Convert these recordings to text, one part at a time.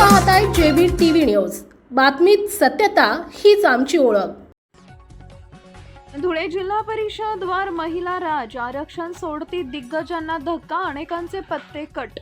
पाहताय JB TV news. बातमीत सत्यता हीच आमची ओळख. धुळे जिल्हा परिषद वर महिला राज आरक्षण सोडती दिग्गजांना धक्का अनेकांचे पत्ते कट.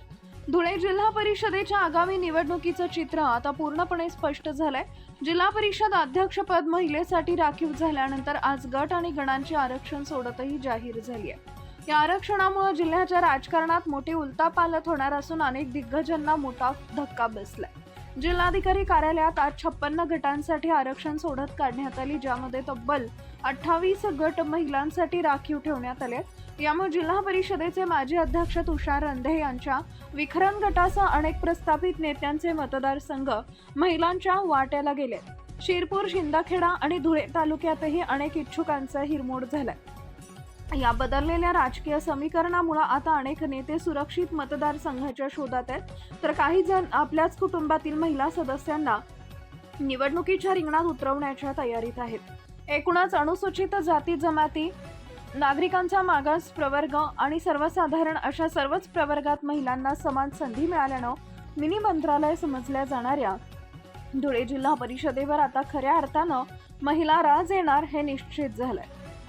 धुळे जिल्हा परिषदेच्या आगामी निवडणुकीचं चित्र आता पूर्णपणे स्पष्ट झालंय. जिल्हा परिषद अध्यक्षपद महिलेसाठी राखीव झाल्यानंतर आज गट आणि गणांची आरक्षण सोडतही जाहीर झाली आहे या आरक्षणामुळे जिल्ह्याच्या राजकारणात मोठी उलतापालत होणार असून अनेक दिग्गजांना मोठा धक्का बसलाय. जिल्हाधिकारी कार्यालयात आज छप्पन्न गटांसाठी आरक्षण सोडत काढण्यात आली ज्यामध्ये तब्बल अठ्ठावीस गट महिलांसाठी राखीव ठेवण्यात आले यामुळे जिल्हा परिषदेचे माजी अध्यक्ष तुषार रंधे यांच्या विखरण गटासह अनेक प्रस्थापित नेत्यांचे मतदारसंघ महिलांच्या वाट्याला गेले शिरपूर शिंदखेडा आणि धुळे तालुक्यातही अनेक इच्छुकांचा हिरमोड झालाय. या बदललेल्या राजकीय समीकरणामुळे आता अनेक नेते सुरक्षित मतदारसंघाच्या शोधात आहेत. तर काही जण आपल्याच कुटुंबातील महिला सदस्यांना निवडणुकीच्या रिंगणात उतरवण्याच्या तयारीत आहेत. एकूणच अनुसूचित जाती जमाती नागरिकांचा मागास प्रवर्ग आणि सर्वसाधारण अशा सर्वच प्रवर्गात महिलांना समान संधी मिळाल्यानं मिनी मंत्रालय समजल्या जाणाऱ्या. धुळे जिल्हा परिषदेवर आता खऱ्या अर्थानं महिला राज येणार हे निश्चित झालंय.